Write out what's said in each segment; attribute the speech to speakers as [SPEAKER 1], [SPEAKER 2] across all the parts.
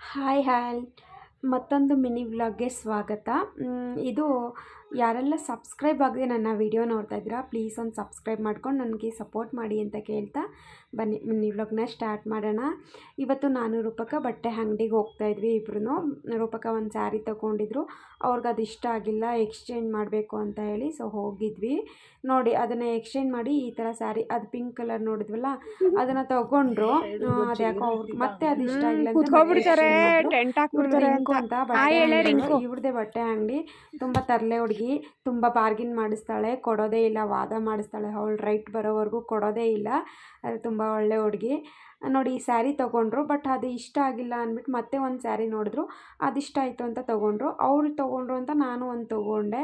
[SPEAKER 1] Hi hi ಮತ್ತೊಂದು mini ವ್ಲಾಗ್ಗೆ ಸ್ವಾಗತ. ಇದು ಯಾರೆಲ್ಲ ಸಬ್ಸ್ಕ್ರೈಬ್ ಆಗದೆ ನನ್ನ ವಿಡಿಯೋ ನೋಡ್ತಾ ಇದ್ದೀರಾ ಪ್ಲೀಸ್ ಒಂದು ಸಬ್ಸ್ಕ್ರೈಬ್ ಮಾಡ್ಕೊಂಡು ನನಗೆ ಸಪೋರ್ಟ್ ಮಾಡಿ ಅಂತ ಕೇಳ್ತಾ ಬನ್ನಿ. ವ್ಲಾಗ್ನ ಸ್ಟಾರ್ಟ್ ಮಾಡೋಣ. ಇವತ್ತು ನಾನು ರೂಪಕ ಬಟ್ಟೆ ಅಂಗಡಿಗೆ ಹೋಗ್ತಾ ಇದ್ವಿ ಇಬ್ರು ರೂಪಕ ಒಂದು ಸ್ಯಾರಿ ತೊಗೊಂಡಿದ್ರು. ಅವ್ರಿಗೆ ಅದು ಇಷ್ಟ ಆಗಿಲ್ಲ ಎಕ್ಸ್ಚೇಂಜ್ ಮಾಡಬೇಕು ಅಂತ ಹೇಳಿ ಸೊ ಹೋಗಿದ್ವಿ. ನೋಡಿ ಅದನ್ನು ಎಕ್ಸ್ಚೇಂಜ್ ಮಾಡಿ ಈ ಥರ ಸ್ಯಾರಿ ಅದು ಪಿಂಕ್ ಕಲರ್ ನೋಡಿದ್ವಲ್ಲ ಅದನ್ನು ತೊಗೊಂಡ್ರು. ಅದ್ಯಾಕೋ ಅವ್ರಿಗೆ ಮತ್ತೆ ಅದು ಇಷ್ಟ ಆಗಿಲ್ಲ ಅಂತ ಇವ್ರದೇ ಬಟ್ಟೆ ಅಂಗಡಿ. ತುಂಬ ತರಲೆ ಹುಡುಗಿ ತುಂಬ ಬಾರ್ಗಿನ್ ಮಾಡಿಸ್ತಾಳೆ, ಕೊಡೋದೇ ಇಲ್ಲ, ವಾದ ಮಾಡಿಸ್ತಾಳೆ, ಅವಳು ರೈಟ್ ಬರೋವರೆಗೂ ಕೊಡೋದೇ ಇಲ್ಲ. ಅದು ತುಂಬ ಒಳ್ಳೆ ಹುಡುಗಿ. ನೋಡಿ, ಈ ಸ್ಯಾರಿ ತೊಗೊಂಡ್ರು ಬಟ್ ಅದು ಇಷ್ಟ ಆಗಿಲ್ಲ ಅಂದ್ಬಿಟ್ಟು ಮತ್ತೆ ಒಂದು ಸ್ಯಾರಿ ನೋಡಿದ್ರು ಅದು ಇಷ್ಟ ಆಯಿತು ಅಂತ ತೊಗೊಂಡ್ರು. ಅವ್ರು ತೊಗೊಂಡ್ರು ಅಂತ ನಾನು ಒಂದು ತೊಗೊಂಡೆ.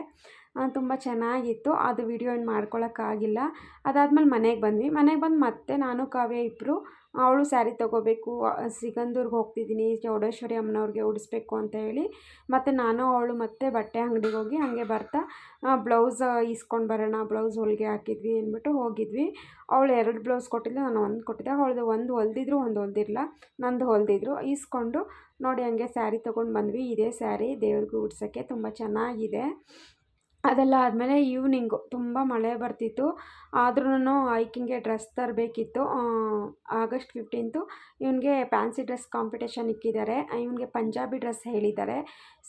[SPEAKER 1] ತುಂಬ ಚೆನ್ನಾಗಿತ್ತು. ಅದು ವಿಡಿಯೋ ಏನು ಮಾಡ್ಕೊಳ್ಳೋಕ್ಕಾಗಿಲ್ಲ ಅದಾದಮೇಲೆ ಮನೆಗೆ ಬಂದ್ವಿ. ಮನೆಗೆ ಬಂದು ಮತ್ತೆ ನಾನು, ಕಾವ್ಯ ಇಬ್ಬರು ಅವಳು ಸ್ಯಾರಿ ತೊಗೋಬೇಕು ಸಿಗಂದೂರ್ಗೆ ಹೋಗ್ತಿದ್ದೀನಿ, ಚೌಡೇಶ್ವರಿ ಅಮ್ಮನವ್ರಿಗೆ ಉಡಿಸ್ಬೇಕು ಅಂತ ಹೇಳಿ. ಮತ್ತು ನಾನು, ಅವಳು ಮತ್ತೆ ಬಟ್ಟೆ ಅಂಗಡಿಗೆ ಹೋಗಿ ಹಾಗೆ ಬರ್ತಾ ಬ್ಲೌಸ್ ಇಸ್ಕೊಂಡು ಬರೋಣ ಬ್ಲೌಸ್ ಹೊಲಿಗೆ ಹಾಕಿದ್ವಿ ಅಂದ್ಬಿಟ್ಟು ಹೋಗಿದ್ವಿ. ಅವಳು ಎರಡು ಬ್ಲೌಸ್ ಕೊಟ್ಟಿದ್ದೆ ನಾನು ಒಂದು ಕೊಟ್ಟಿದ್ದೆ. ಅವಳದು ಒಂದು ಹೊಲ್ದಿದ್ರು, ಒಂದು ಹೊಲ್ದಿರಲ್ಲ ನಂದು ಹೊಲ್ದಿದ್ರು. ಇಸ್ಕೊಂಡು ನೋಡಿ ಹಂಗೆ ಸ್ಯಾರಿ ತೊಗೊಂಡು ಬಂದ್ವಿ. ಇದೇ ಸ್ಯಾರಿ ದೇವ್ರಿಗೆ ಉಡ್ಸೋಕ್ಕೆ ತುಂಬ ಚೆನ್ನಾಗಿದೆ. ಅದೆಲ್ಲ ಆದಮೇಲೆ ಈವ್ನಿಂಗು ತುಂಬ ಮಳೆ ಬರ್ತಿತ್ತು. ಆದ್ರೂ ಐಕಿಂಗೆ ಡ್ರೆಸ್ ತರಬೇಕಿತ್ತು. ಆಗಸ್ಟ್ ಫಿಫ್ಟೀನ್ತು ಇವನಿಗೆ ಫ್ಯಾನ್ಸಿ ಡ್ರೆಸ್ ಕಾಂಪಿಟೇಷನ್ ಇಕ್ಕಿದ್ದಾರೆ ಇವನಿಗೆ ಪಂಜಾಬಿ ಡ್ರೆಸ್ ಹೇಳಿದ್ದಾರೆ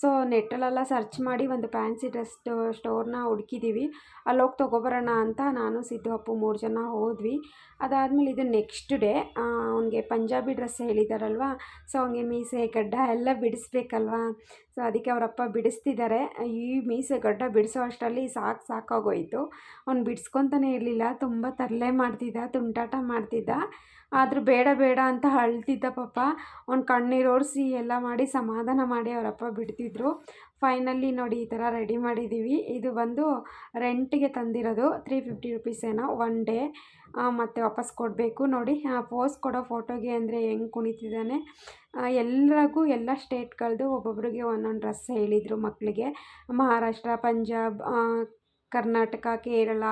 [SPEAKER 1] ಸೊ ನೆಟ್ಟಲೆಲ್ಲ ಸರ್ಚ್ ಮಾಡಿ ಒಂದು ಫ್ಯಾನ್ಸಿ ಡ್ರೆಸ್ ಸ್ಟೋರ್ನ ಹುಡುಕಿದ್ದೀವಿ ಅಲ್ಲೋಗಿ ತೊಗೊಬರೋಣ ಅಂತ ನಾನು, ಸಿದ್ದು ಅಪ್ಪು ಮೂರು ಜನ ಹೋದ್ವಿ. ಅದಾದಮೇಲೆ ಇದು ನೆಕ್ಸ್ಟ್ ಡೇ ಅವನಿಗೆ ಪಂಜಾಬಿ ಡ್ರೆಸ್ ಹೇಳಿದಾರಲ್ವಾ? ಸೊ ಅವನಿಗೆ ಮೀಸೆ, ಗಡ್ಡ ಎಲ್ಲ ಬಿಡಿಸ್ಬೇಕಲ್ವಾ? ಸೊ ಅದಕ್ಕೆ ಅವರಪ್ಪ ಬಿಡಿಸ್ತಿದ್ದಾರೆ ಈ ಮೀಸೆ, ಗಡ್ಡ ಬಿಡಿಸೋ ಅಷ್ಟರಲ್ಲಿ ಸಾಕು ಸಾಕಾಗೋಯಿತು. ಅವ್ನು ಬಿಡ್ಸ್ಕೊತಾನೆ ಇರಲಿಲ್ಲ. ತುಂಬ ತರಲೆ ಮಾಡ್ತಿದ್ದ, ತುಂಟಾಟ ಮಾಡ್ತಿದ್ದ. ಆದರೂ ಬೇಡ ಬೇಡ ಅಂತ ಅಳ್ತಿದ್ದ ಪಾಪ. ಅವ್ನು ಕಣ್ಣೀರು ಎಲ್ಲ ಮಾಡಿ ಸಮಾಧಾನ ಮಾಡಿ ಅವರಪ್ಪ ಬಿಡ್ತಿದ್ರು. ಫೈನಲಿ ನೋಡಿ ಈ ಥರ ರೆಡಿ ಮಾಡಿದ್ದೀವಿ. ಇದು ಬಂದು ರೆಂಟಿಗೆ ತಂದಿರೋದು ತ್ರೀ ಫಿಫ್ಟಿ ರುಪೀಸ್ ಏನೋ ಒನ್ ಡೇ ಮತ್ತು ವಾಪಸ್ ಕೊಡಬೇಕು ನೋಡಿ. ಪೋಸ್ ಕೊಡೋ ಫೋಟೋಗೆ ಅಂದರೆ ಹೆಂಗೆ ಕುಣಿತಿದ್ದಾನೆ? ಎಲ್ಲರಿಗೂ ಎಲ್ಲ ಸ್ಟೇಟ್ಗಳದ್ದು ಒಬ್ಬೊಬ್ರಿಗೆ ಒಂದೊಂದು ಡ್ರೆಸ್ ಹೇಳಿದರು ಮಕ್ಕಳಿಗೆ ಮಹಾರಾಷ್ಟ್ರ, ಪಂಜಾಬ್ ಕರ್ನಾಟಕ ಕೇರಳ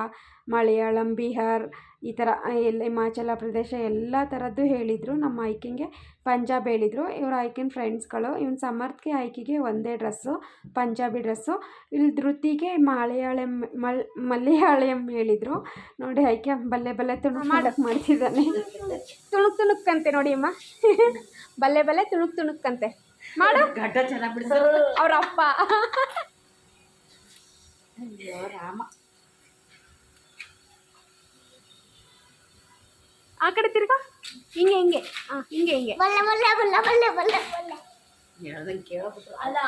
[SPEAKER 1] ಮಲಯಾಳಂ ಬಿಹಾರ್ ಈ ಥರ ಎಲ್ಲ ಹಿಮಾಚಲ ಪ್ರದೇಶ ಎಲ್ಲ ಥರದ್ದು ಹೇಳಿದರು. ನಮ್ಮ ಐಕಿಂಗೆ ಪಂಜಾಬ್ ಹೇಳಿದರು. ಇವ್ರ ಐಕಿನ ಫ್ರೆಂಡ್ಸ್ಗಳು ಇವ್ನ ಸಮರ್ಥ್ಗೆ ಆಯ್ಕೆಗೆ ಒಂದೇ ಡ್ರೆಸ್ಸು ಪಂಜಾಬಿ ಡ್ರೆಸ್ಸು. ಇಲ್ಲಿ ಧೃತಿಗೆ ಮಲಯಾಳಂ ಮಲ್ ಮಲಯಾಳಂ ಹೇಳಿದರು. ನೋಡಿ ಆಯ್ಕೆ ಬಲ್ಲೆ ಬಲ್ಲೆ ತುಣುಕ್ ಮಾಡಕ್ಕೆ ಮಾಡ್ತಿದ್ದಾನೆ.
[SPEAKER 2] ತುಣುಕ್ ತುಣುಕ್ಕಂತೆ ನೋಡಿ ಅಮ್ಮ. ಬಲ್ಲೆ ಬಲ್ಲೆ ತುಣುಕ್ ತುಣುಕ್ಕಂತೆ ಮಾಡು.
[SPEAKER 3] ಅವ್ರ ಚೆನ್ನಾಗಿ ಬಿಡಿಸೋ
[SPEAKER 2] ಅವ್ರ ಅಪ್ಪ
[SPEAKER 3] ರಾಮ
[SPEAKER 2] ಆ ಕಡೆ ತಿರ್ಗಾ ಹಿಂಗೆ ಹಿಂಗೆ ಆ ಹಿಂಗೆ ಹಿಂಗೆ
[SPEAKER 3] ಹೇಳ್ದಂಗೆ ಕೇಳಬಿಟ್ರು ಅಲ್ಲ